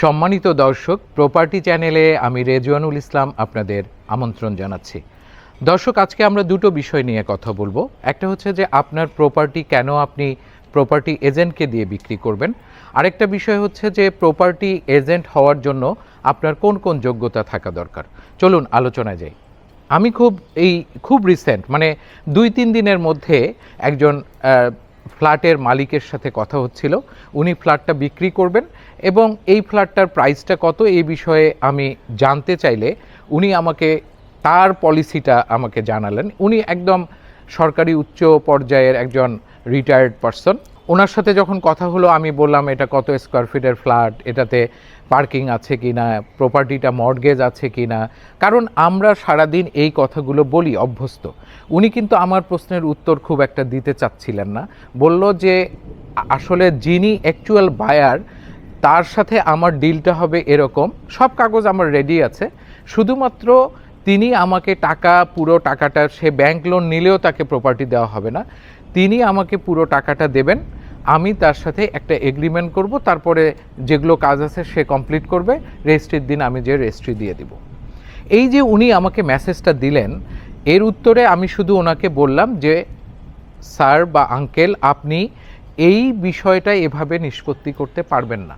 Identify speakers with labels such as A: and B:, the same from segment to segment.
A: সম্মানিত দর্শক প্রপার্টি চ্যানেলে আমি রেজওয়ানুল ইসলাম আপনাদের আমন্ত্রণ জানাচ্ছি। দর্শক, আজকে আমরা দুটো বিষয় নিয়ে কথা বলব। একটা হচ্ছে যে আপনার প্রপার্টি কেন আপনি প্রপার্টি এজেন্টকে দিয়ে বিক্রি করবেন? আরেকটা বিষয় হচ্ছে যে প্রপার্টি এজেন্ট হওয়ার জন্য আপনার কোন কোন যোগ্যতা থাকা দরকার? চলুন আলোচনায় যাই। আমি খুব, এই খুব রিসেন্ট মানে দুই, তিন দিনের মধ্যে একজন ফ্ল্যাটের মালিকের সাথে কথা হচ্ছিল। উনি ফ্ল্যাটটা বিক্রি করবেন এবং এই ফ্ল্যাটটার প্রাইসটা কত এই বিষয়ে আমি জানতে চাইলে উনি আমাকে তার পলিসিটা আমাকে জানালেন। উনি একদম সরকারি উচ্চ পর্যায়ের একজন রিটায়ার্ড পারসন ওনার সাথে যখন কথা হলো, আমি বললাম, এটা কত স্কোয়ার ফিটের ফ্ল্যাট এটাতে পার্কিং আছে কি না প্রপার্টিটা মর্গেজ আছে কি না কারণ আমরা সারাদিন এই কথাগুলো বলি, অভ্যস্ত। উনি কিন্তু আমার প্রশ্নের উত্তর খুব একটা দিতে চাচ্ছিলেন না। বলল যে, আসলে যিনি অ্যাকচুয়াল বায়ার তার সাথে আমার ডিলটা হবে এরকম। সব কাগজ আমার রেডি আছে। শুধুমাত্র তিনি আমাকে টাকা, পুরো টাকাটা, সে ব্যাংক লোন নিলেও তাকে প্রপার্টি দেওয়া হবে না। তিনি আমাকে পুরো টাকাটা দেবেন। আমি তার সাথে একটা এগ্রিমেন্ট করব, তারপরে যেগুলো কাজ আছে সে কমপ্লিট করবে রেজিস্ট্রির দিন আমি যে রেজিস্ট্রি দিয়ে দিব। এই যে উনি আমাকে মেসেজটা দিলেন, এর উত্তরে আমি শুধু ওনাকে বললাম যে, স্যার বা আঙ্কেল আপনি এই বিষয়টা এভাবে নিষ্পত্তি করতে পারবেন না।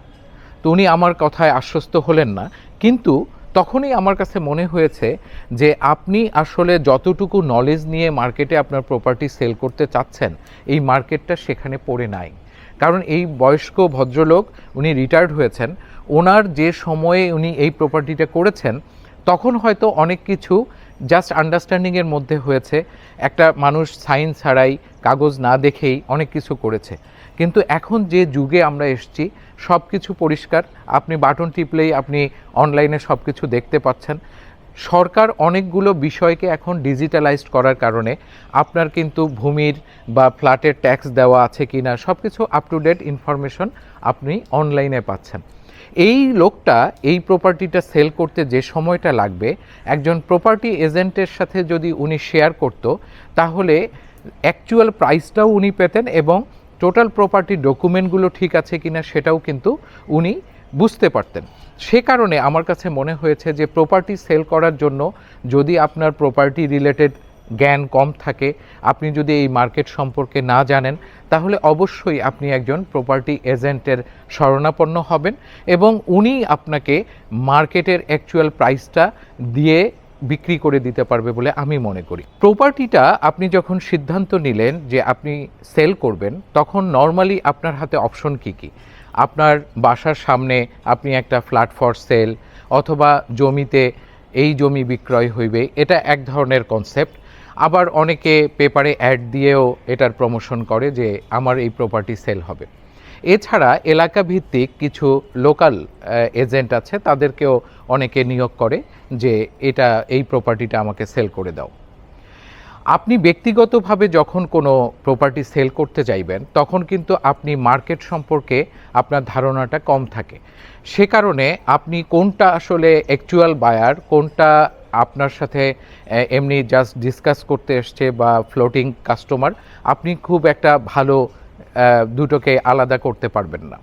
A: তো উনি আমার কথায় আশ্বস্ত হলেন না। কিন্তু তখনই আমার কাছে মনে হয়েছে যে, আপনি আসলে যতটুকু নলেজ নিয়ে মার্কেটে আপনার প্রপার্টি সেল করতে চাচ্ছেন, এই মার্কেটটা সেখানে পড়ে নাই। কারণ এই বয়স্ক ভদ্রলোক উনি রিটায়ার্ড হয়েছেন, ওনার যে সময়ে উনি এই প্রপার্টিটা করেছেন, তখন হয়তো অনেক কিছু জাস্ট আন্ডারস্ট্যান্ডিংয়ের মধ্যে হয়েছে। একটা মানুষ সাইন ছাড়াই, কাগজ না দেখেই অনেক কিছু করেছে। কিন্তু এখন যে যুগে আমরা এসছি সব কিছু পরিষ্কার। আপনি বাটন টিপলেই আপনি অনলাইনে সব কিছু দেখতে পাচ্ছেন। সরকার অনেকগুলো বিষয়কে এখন ডিজিটালাইজড করার কারণে আপনার কিন্তু ভূমির বা ফ্ল্যাটের ট্যাক্স দেওয়া আছে কি না সব কিছু আপ টু ডেট ইনফরমেশন আপনি অনলাইনে পাচ্ছেন। এই লোকটা এই প্রপার্টিটা সেল করতে যে সময়টা লাগবে, একজন প্রপার্টি এজেন্টের সাথে যদি উনি শেয়ার করত, তাহলে অ্যাকচুয়াল প্রাইসটাও উনি পেতেন এবং টোটাল প্রপার্টি ডকুমেন্টগুলো ঠিক আছে কিনা সেটাও কিন্তু উনি বুঝতে পারতেন। সে কারণে আমার কাছে মনে হয়েছে যে প্রপার্টি সেল করার জন্য যদি আপনার প্রপার্টি রিলেটেড জ্ঞান কম থাকে, আপনি যদি এই মার্কেট সম্পর্কে না জানেন, তাহলে অবশ্যই আপনি একজন প্রপার্টি এজেন্টের শরণাপন্ন হবেন এবং উনি আপনাকে মার্কেটের অ্যাকচুয়াল প্রাইসটা দিয়ে বিক্রি করে দিতে পারবে বলে আমি মনে করি। প্রপার্টিটা আপনি যখন সিদ্ধান্ত নিলেন যে আপনি সেল করবেন, তখন নর্মালি আপনার হাতে অপশন কি কি? আপনার বাসার সামনে আপনি একটা ফ্ল্যাট ফর সেল অথবা জমিতে এই জমি বিক্রয় হইবে, এটা এক ধরনের কনসেপ্ট আবার অনেকে পেপারে অ্যাড দিয়েও এটার প্রমোশন করে যে আমার এই প্রপার্টি সেল হবে। এছাড়া এলাকা ভিত্তিক কিছু লোকাল এজেন্ট আছে, তাদেরকেও অনেকে নিয়োগ করে যে এটা, এই প্রপার্টিটা আমাকে সেল করে দাও। আপনি ব্যক্তিগতভাবে যখন কোনো প্রপার্টি সেল করতে যাইবেন, তখন কিন্তু আপনি মার্কেট সম্পর্কে আপনার ধারণাটা কম থাকে। সে কারণে আপনি কোনটা আসলে অ্যাকচুয়াল বায়ার কোনটা আপনার সাথে এমনি জাস্ট ডিসকাস করতে এসছে বা ফ্লোটিং কাস্টমার আপনি খুব একটা ভালো দুটোকে আলাদা করতে পারবেন না।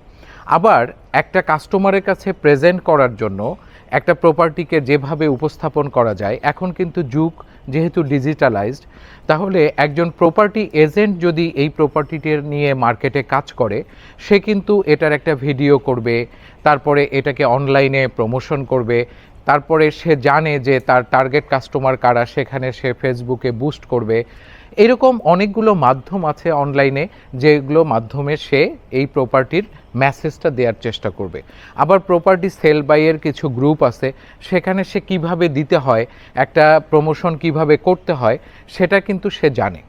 A: আবার একটা কাস্টমারের কাছে প্রেজেন্ট করার জন্য একটা প্রপার্টিকে যেভাবে উপস্থাপন করা যায়, এখন কিন্তু যুগ যেহেতু ডিজিটালাইজড তাহলে একজন প্রপার্টি এজেন্ট যদি এই প্রপার্টিটির নিয়ে মার্কেটে কাজ করে, সে কিন্তু এটার একটা ভিডিও করবে, তারপরে এটাকে অনলাইনে প্রমোশন করবে, তারপরে সে জানে যে তার টার্গেট কাস্টমার কারা, সেখানে সে ফেসবুকে বুস্ট করবে এরকম অনেকগুলো মাধ্যম আছে অনলাইনে যেগুলো মাধ্যমে সে এই প্রপার্টির মেসেজটা দেওয়ার চেষ্টা করবে। আবার প্রপার্টি সেল বাইয়ের কিছু গ্রুপ আছে, সেখানে সে কীভাবে দিতে হয়, একটা প্রমোশন কীভাবে করতে হয়, সেটা কিন্তু সে জানে।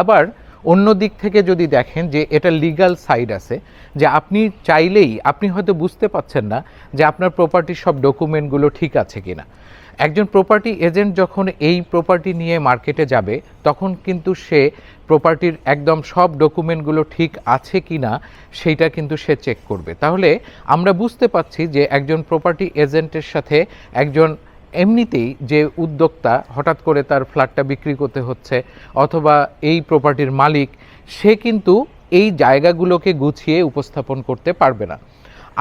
A: আবার অন্য দিক থেকে যদি দেখেন যে এটা লিগ্যাল সাইড আছে, যে আপনি চাইলেই, আপনি হয়তো বুঝতে পাচ্ছেন না যে আপনার প্রপার্টির সব ডকুমেন্টগুলো ঠিক আছে কিনা। একজন প্রপার্টি এজেন্ট যখন এই প্রপার্টি নিয়ে মার্কেটে যাবে, তখন কিন্তু সে প্রপার্টির একদম সব ডকুমেন্টগুলো ঠিক আছে কি না সেইটা কিন্তু সে চেক করবে। তাহলে আমরা বুঝতে পারছি যে একজন প্রপার্টি এজেন্টের সাথে একজন এমনিতেই যে উদ্যোক্তা হঠাৎ করে তার ফ্ল্যাটটা বিক্রি করতে হচ্ছে, অথবা এই প্রপার্টির মালিক, সে কিন্তু এই জায়গাগুলোকে গুছিয়ে উপস্থাপন করতে পারবে না।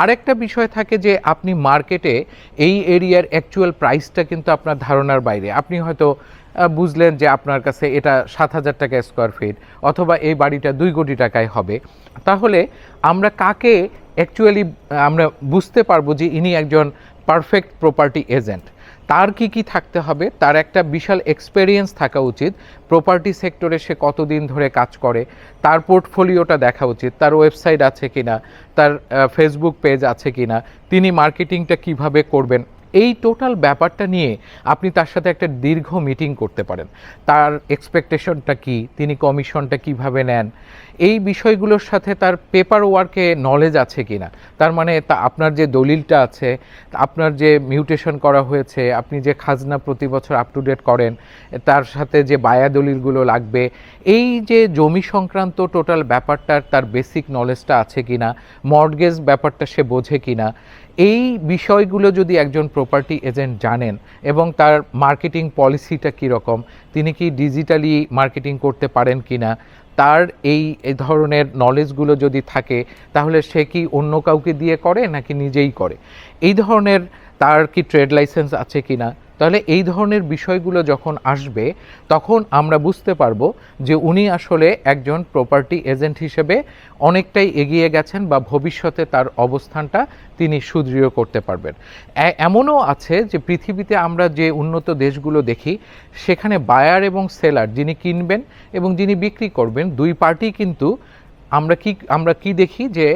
A: আরেকটা বিষয় থাকে যে আপনি মার্কেটে এই এরিয়ার অ্যাকচুয়াল প্রাইসটা কিন্তু আপনার ধারণার বাইরে। আপনি হয়তো বুঝলেন যে আপনার কাছে এটা সাত হাজার টাকা স্কোয়ার ফিট অথবা এই বাড়িটা দুই কোটি টাকায় হবে। তাহলে আমরা কাকে অ্যাকচুয়ালি আমরা বুঝতে পারব যে ইনি একজন পারফেক্ট প্রপার্টি এজেন্ট তার কি কি থাকতে হবে? তার একটা বিশাল এক্সপেরিয়েন্স থাকা উচিত। প্রপার্টি সেক্টরে সে কতদিন ধরে কাজ করে? তার পোর্টফোলিওটা দেখা উচিত। তার ওয়েবসাইট আছে কিনা? তার ফেসবুক পেজ আছে কিনা? তিনি মার্কেটিংটা কীভাবে করবেন? এই টোটাল ব্যাপারটা নিয়ে আপনি তার সাথে একটা দীর্ঘ মিটিং করতে পারেন। তার এক্সপেকটেশনটা কি? তিনি কমিশনটা কীভাবে নেন? এই বিষয়গুলোর সাথে তার পেপার ওয়ার্কে নলেজ আছে কিনা? তার মানে তা আপনার যে দলিলটা আছে, আপনার যে মিউটেশন করা হয়েছে, আপনি যে খাজনা প্রতি বছর আপ টু ডেট করেন, তার সাথে যে বায়া দলিলগুলো লাগবে, এই যে জমি সংক্রান্ত টোটাল ব্যাপারটার তার বেসিক নলেজটা আছে কিনা মর্টগেজ ব্যাপারটা সে বোঝে কিনা, এই বিষয়গুলো যদি একজন প্রপার্টি এজেন্ট জানেন এবং তার মার্কেটিং পলিসিটা কীরকম তিনি কি ডিজিটালি মার্কেটিং করতে পারেন কিনা তার এই ধরনের নলেজগুলো যদি থাকে, তাহলে সে কি অন্য কাউকে দিয়ে করে নাকি নিজেই করে? এই ধরনের তার কি ট্রেড লাইসেন্স আছে কিনা তাহলে এই ধরনের বিষয়গুলো যখন আসবে, তখন আমরা বুঝতে পারব যে উনি আসলে একজন প্রপার্টি এজেন্ট হিসেবে অনেকটাই এগিয়ে গেছেন বা ভবিষ্যতে তার অবস্থানটা তিনি সুদৃঢ় করতে পারবেন। এমনও আছে যে পৃথিবীতে আমরা যে উন্নত দেশগুলো দেখি, সেখানে বায়ার এবং সেলার যিনি কিনবেন এবং যিনি বিক্রি করবেন, দুই পার্টি কিন্তু আমরা কি আমরা কি দেখি যে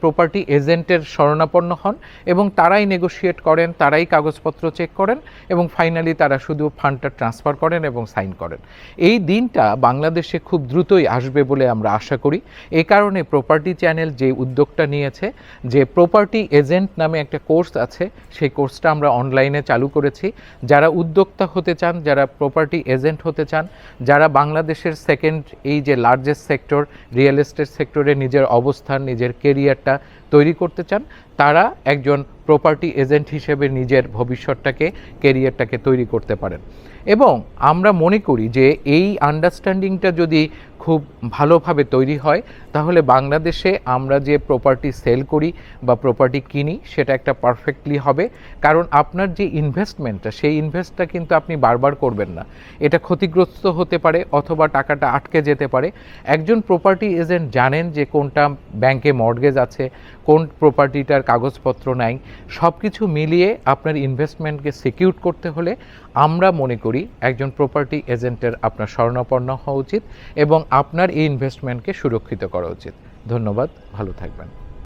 A: প্রপার্টি এজেন্টের শরণাপন্ন হন এবং তারাই নেগোশিয়েট করেন, তারাই কাগজপত্র চেক করেন এবং ফাইনালি তারা শুধু ফান্ডটা ট্রান্সফার করেন এবং সাইন করেন। এই দিনটা বাংলাদেশে খুব দ্রুতই আসবে বলে আমরা আশা করি। এই কারণে প্রপার্টি চ্যানেল যে উদ্যোগটা নিয়েছে, যে প্রপার্টি এজেন্ট নামে একটা কোর্স আছে, সেই কোর্সটা আমরা অনলাইনে চালু করেছি। যারা উদ্যোক্তা হতে চান, যারা প্রপার্টি এজেন্ট হতে চান, যারা বাংলাদেশের সেকেন্ড এই যে লার্জেস্ট সেক্টর রিয়েল এস্টেট সেক্টরে নিজের অবস্থান, নিজের কেরিয়ারটা তৈরি করতে চান, তারা একজন প্রপার্টি এজেন্ট হিসেবে নিজের ভবিষ্যৎটাকে কেরিয়ারটাকে তৈরি করতে পারেন। এবং আমরা মনে করি যে এই আন্ডারস্ট্যান্ডিংটা যদি খুব ভালোভাবে তৈরি হয়, তাহলে বাংলাদেশে আমরা যে প্রপার্টি সেল করি বা প্রপার্টি কিনি, সেটা একটা পারফেক্টলি হবে। কারণ আপনার যে ইনভেস্টমেন্টটা সেই ইনভেস্টটা কিন্তু আপনি বারবার করবেন না। এটা ক্ষতিগ্রস্ত হতে পারে অথবা টাকাটা আটকে যেতে পারে। একজন প্রপার্টি এজেন্ট জানেন যে কোনটা ব্যাংকে মর্টগেজ আছে কোন প্রপার্টিটার কাগজপত্র নাই সব কিছু মিলিয়ে আপনার ইনভেস্টমেন্টকে সিকিউর করতে হলে আমরা মনে করি একজন প্রপার্টি এজেন্টের আপনার স্বর্ণাপন্ন হওয়া উচিত এবং আপনার এই ইনভেস্টমেন্টকে সুরক্ষিত করা উচিত। ধন্যবাদ, ভালো থাকবেন।